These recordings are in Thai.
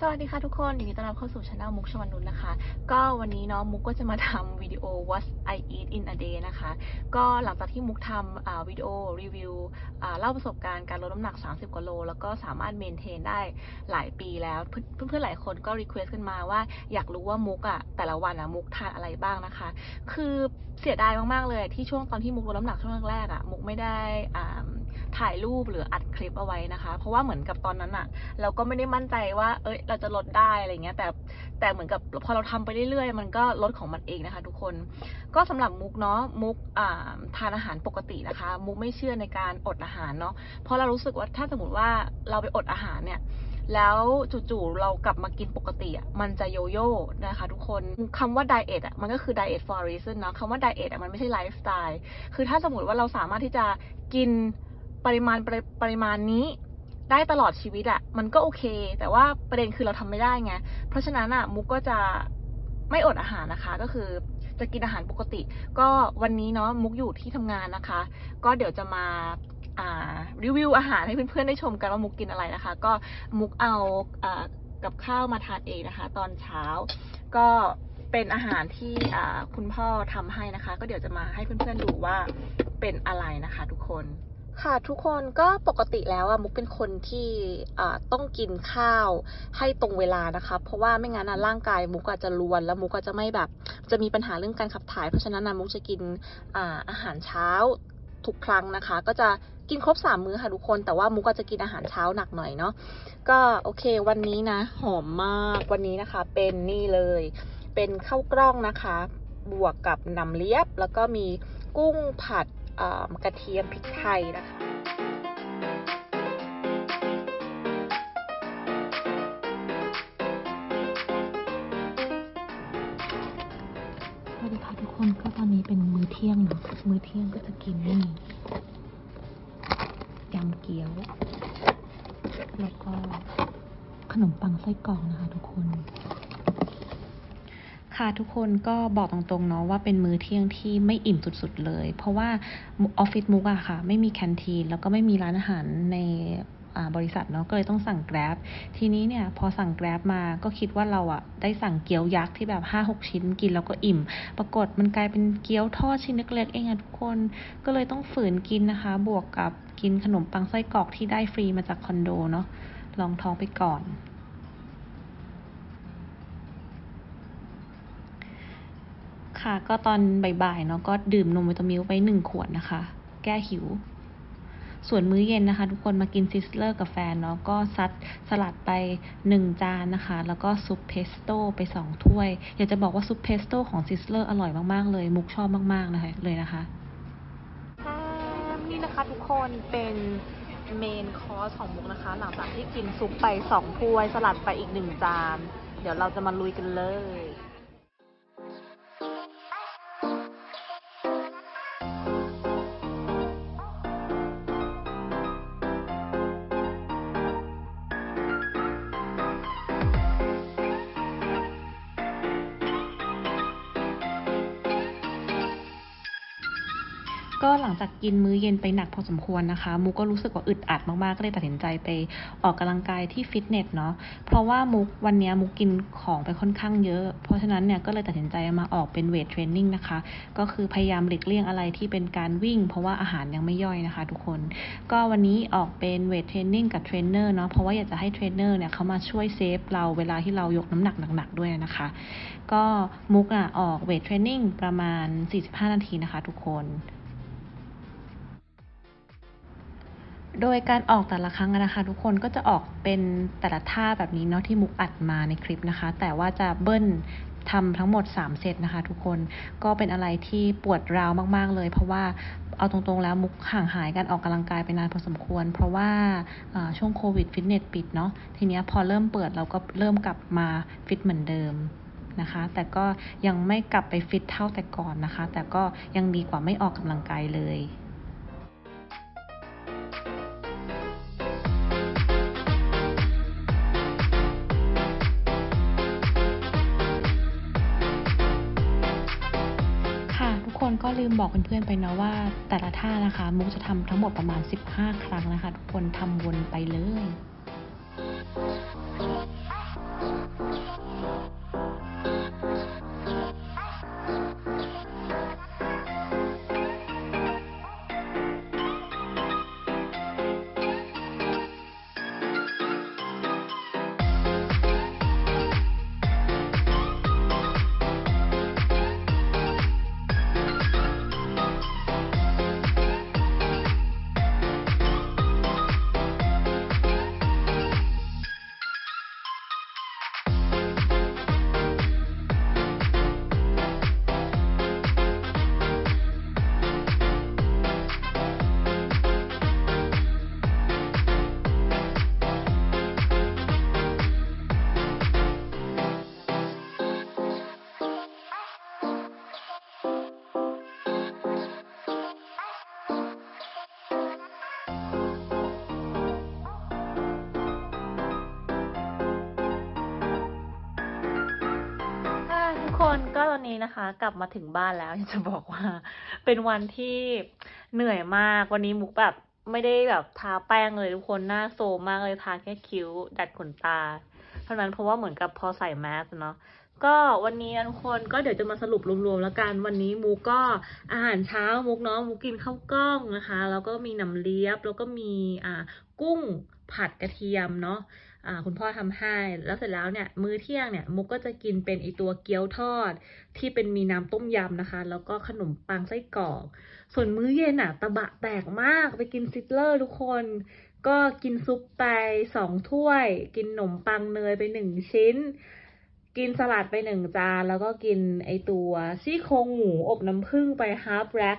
สวัสดีค่ะทุกคนยินดีต้อนรับเข้าสู่ช anel มุกชวันนุนนะคะ ก็วันนี้เนาะมุกก็จะมาทำวิดีโอ what I eat in a day นะคะ ก็หลังจากที่มุกทำวิดีโอรีวิวเล่าประสบการณ์การลดน้ำหนัก 30กว่าโล แล้วก็สามารถเมนเทนได้หลายปีแล้ว เพื่อนเพื่อนๆหลายคนก็รีเควสกันมาว่าอยากรู้ว่ามุกอะแต่ละวันอะมุกทานอะไรบ้างนะคะ คือเสียดายมากๆเลยที่ช่วงตอนที่มุกลดน้ำหนักช่วงแรกๆอะมุกไม่ได้อ่า ถ่ายรูปหรืออัดคลิปเอาไว้นะคะ เพราะว่าเหมือนกับตอนนั้นอะเราก็ไม่ได้มั่นใจว่า เอ้ย เราจะลดได้อะไรเงี้ย แต่แต่เหมือนกับพอเราทำไปเรื่อยๆ มันก็ลดของมันเองนะคะ ทุกคน ก็สำหรับมุกเนาะ มุกอ่าทานอาหารปกตินะคะ มุกไม่เชื่อในการอดอาหารเนาะ เพราะเรารู้สึกว่าถ้าสมมติว่าเราไปอดอาหารเนี่ยแล้วจู่ๆเรากลับมากินปกติอะมันจะโยโย่นะคะทุกคนคำว่าไดเอทอะมันก็คือไดเอท for reason เนาะคำว่าไดเอทอะมันไม่ใช่ไลฟ์สไตล์คือถ้าสมมติว่าเราสามารถที่จะกิน ปริมาณปริปริมาณนี้ได้ตลอดชีวิตอะมันก็โอเค แต่ว่าประเด็นคือเราทำไม่ได้ไง เพราะฉะนั้นอะมุกก็จะไม่อดอาหารนะคะ ก็คือจะกินอาหารปกติ ก็วันนี้เนาะมุกอยู่ที่ทำงานนะคะ ก็เดี๋ยวจะมาอ่ารีวิวอาหารให้เพื่อนๆได้ชมกันว่ามุกกินอะไรนะคะ ก็มุกเอาอ่ากับข้าวมาทานเองนะคะ ตอนเช้า ก็เป็นอาหารที่อ่าคุณพ่อทำให้นะคะ ก็เดี๋ยวจะมาให้เพื่อนๆดูว่าเป็นอะไรนะคะ ทุกคน ค่ะทุกคนก็ปกติแล้วอะมุกเป็นคนที่ต้องกินข้าวให้ตรงเวลานะคะเพราะว่าไม่งั้นร่างกายมุกอาจจะรวน แล้วมุกก็จะไม่แบบ จะมีปัญหาเรื่องการขับถ่ายเพราะฉะนั้นนะมุกจะกินอาอาหารเช้าทุกครั้งนะคะ ก็จะกินครบสามมื้อค่ะทุกคน แต่ว่ามุกก็จะกินอาหารเช้าหนักหน่อยเนาะก็โอเควันนี้นะ หอมมากวันนี้นะคะ เป็นนี่เลย เป็นข้าวกล้องนะคะ บวกกับหนำเลียบแล้วก็มีกุ้งผัด กระเทียมพริกไทยนะคะสวัสดีค่ะทุกคนก็ตอนนี้เป็นมื้อเที่ยงเนาะมื้อเที่ยงก็จะกินนี่ยำเกี๊ยว แล้วก็ขนมปังไส้กรอกนะคะทุกคน ค่ะทุกคนก็บอกตรงๆเนาะว่าเป็นมื้อเที่ยงที่ไม่อิ่มสุดๆเลย เพราะว่าออฟฟิศมุกอะค่ะ ไม่มีแคนทีนแล้วก็ไม่มีร้านอาหารในบริษัทเนาะก็เลยต้องสั่ง Grab ทีนี้เนี่ยพอสั่ง Grab มาก็คิดว่าเราอะได้สั่งเกี๊ยวยักษ์ที่แบบ5-6ชิ้นกินแล้วก็อิ่ม ปรากฏมันกลายเป็นเกี๊ยวทอดชิ้นเล็กๆเองอะทุกคนก็เลยต้องฝืนกินนะคะ บวกกับกินขนมปังไส้กรอกที่ได้ฟรีมาจากคอนโดเนาะลองท้องไปก่อน คะ ก็ตอนบ่ายๆเนาะก็ดื่มนมวิตามิลไปหนึ่งขวดนะคะ แก้หิว ส่วนมื้อเย็นนะคะ ทุกคนมากินซิสเลอร์กับแฟนเนาะก็ซัดสลัดไปหนึ่งจานนะคะ แล้วก็ซุปเพสโต้ไปสองถ้วย อยากจะบอกว่าซุปเพสโต้ของซิสเลอร์อร่อยมากๆ เลย มุกชอบมากๆนะคะเลยนะคะนี่นะคะทุกคนเป็นเมนคอร์สของมุกนะคะ หลังจากที่กินซุปไปสองถ้วย สลัดไปอีกหนึ่งจาน เดี๋ยวเราจะมาลุยกันเลย ก็หลังจากกินมื้อเย็นไปหนักพอสมควรนะคะมุกก็รู้สึกว่าอึดอัดมากๆ ก็เลยตัดสินใจไปออกกำลังกายที่ฟิตเนสเนาะ เพราะว่ามุกวันนี้มุกกินของไปค่อนข้างเยอะ เพราะฉะนั้นเนี่ยก็เลยตัดสินใจมาออกเป็นเวทเทรนนิ่งนะคะ ก็คือพยายามหลีกเลี่ยงอะไรที่เป็นการวิ่ง เพราะว่าอาหารยังไม่ย่อยนะคะ ทุกคน ก็วันนี้ออกเป็นเวทเทรนนิ่งกับเทรนเนอร์เนาะ เพราะว่าอยากจะให้เทรนเนอร์เนี่ยเขามาช่วยเซฟเราเวลาที่เรายกน้ำหนักหนักๆด้วยนะคะ ก็มุกอะออกเวทเทรนนิ่งประมาณ 45 นาทีนะคะ ทุกคน โดยการออกแต่ละครั้งนะคะ ทุกคนก็จะออกเป็นแต่ละท่าแบบนี้เนาะที่มุกอัดมาในคลิปนะคะ แต่ว่าจะเบิ้ลทำทั้งหมด 3 เซตนะคะ ทุกคนก็เป็นอะไรที่ปวดร้าวมาก ๆ เลย เพราะว่าเอาตรงๆแล้วมุกห่างหายการออกกำลังกายไปนานพอสมควร เพราะว่าช่วงโควิดฟิตเนสปิดเนาะทีนี้พอเริ่มเปิดเราก็เริ่มกลับมาฟิตเหมือนเดิมนะคะ แต่ก็ยังไม่กลับไปฟิตเท่าแต่ก่อนนะคะ แต่ก็ยังดีกว่าไม่ออกกำลังกายเลย ก็ลืมบอกเพื่อนๆไปเนาะว่าแต่ละท่านะคะมุกจะทำทั้งหมดประมาณ 15 ครั้งนะคะ ทุกคนทำวนไปเลย คนก็ตอนนี้นะคะ กลับมาถึงบ้านแล้วอยากจะบอกว่า เป็นวันที่เหนื่อยมากวันนี้มุกแบบไม่ได้แบบทาแป้งเลยทุกคนหน้าโซมมากเลยทาแค่คิ้ว ดัดขนตา เท่านั้นเพราะว่าเหมือนกับพอใส่แมสเนาะ ก็วันนี้ทุกคนก็เดี๋ยวจะมาสรุปรวมๆแล้วกันวันนี้มุกก็อาหารเช้ามุกเนาะมุกกินข้าวกล้องนะคะ แล้วก็มีหนำเลียบ แล้วก็มีอ่ากุ้งผัดกระเทียมเนาะอ่าคุณพ่อทำให้แล้วเสร็จแล้วเนี่ยมื้อเที่ยงเนี่ยมุกก็จะกินเป็นไอตัวเกี๊ยวทอด ที่เป็นมีน้ำต้มยำนะคะ แล้วก็ขนมปังไส้กรอก ส่วนมื้อเย็นอะตะบะแตกมากไปกินซิตเลอร์ทุกคนก็กินซุปไปสองถ้วย กินขนมปังเนยไปหนึ่งชิ้น กินสลัดไปหนึ่งจานแล้วก็กินไอตัวซี่โครงหมูอบน้ำผึ้งไปฮาร์ฟแร็ก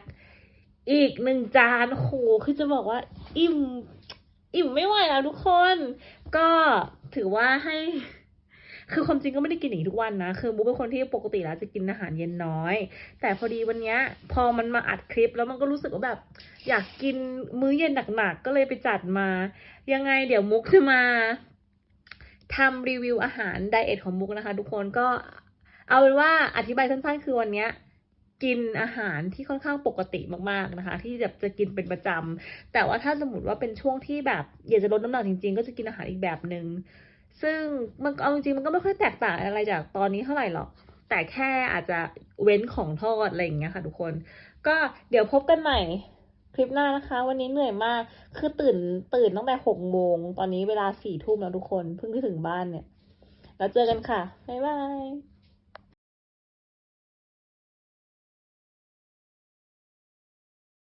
อีกหนึ่งจานโหคือจะบอกว่า อิ่ม อิ่มไม่ไหวแล้วทุกคน ก็ถือว่าให้ คือความจริงก็ไม่ได้กินอย่างนี้ทุกวันนะ คือมุกเป็นคนที่ปกติแล้วจะกินอาหารเย็นน้อย แต่พอดีวันเนี้ยพอมันมาอัดคลิปแล้วมันก็รู้สึกว่าแบบ อยากกินมื้อเย็นหนักๆก็เลยไปจัดมา ยังไงเดี๋ยวมุกจะมา ทำรีวิวอาหารไดเอทของมุกนะคะ ทุกคนก็เอาเป็นว่าอธิบายสั้นๆ คือวันนี้กินอาหารที่ค่อนข้างปกติมากๆนะคะ ที่แบบจะกินเป็นประจำแต่ว่าถ้าสมมติว่าเป็นช่วงที่แบบอยากจะลดน้ำหนักจริงๆ ก็จะกินอาหารอีกแบบหนึง่งซึ่งมันเอาจริงๆมันก็ไม่ค่อยแตกต่างอะไรจากตอนนี้เท่าไหร่หรอก แต่แค่อาจจะเว้นของทอดอะไรอย่างเงี้ยค่ะ ทุกคน ก็เดี๋ยวพบกันใหม่ คลิปหน้านะคะ วันนี้เหนื่อยมาก คือตื่นตื่นตั้งแต่หกโมง ตอนนี้เวลาสี่ทุ่มแล้วทุกคน เพิ่งไปถึงบ้านเนี่ย แล้วเจอกันค่ะ บ๊ายบาย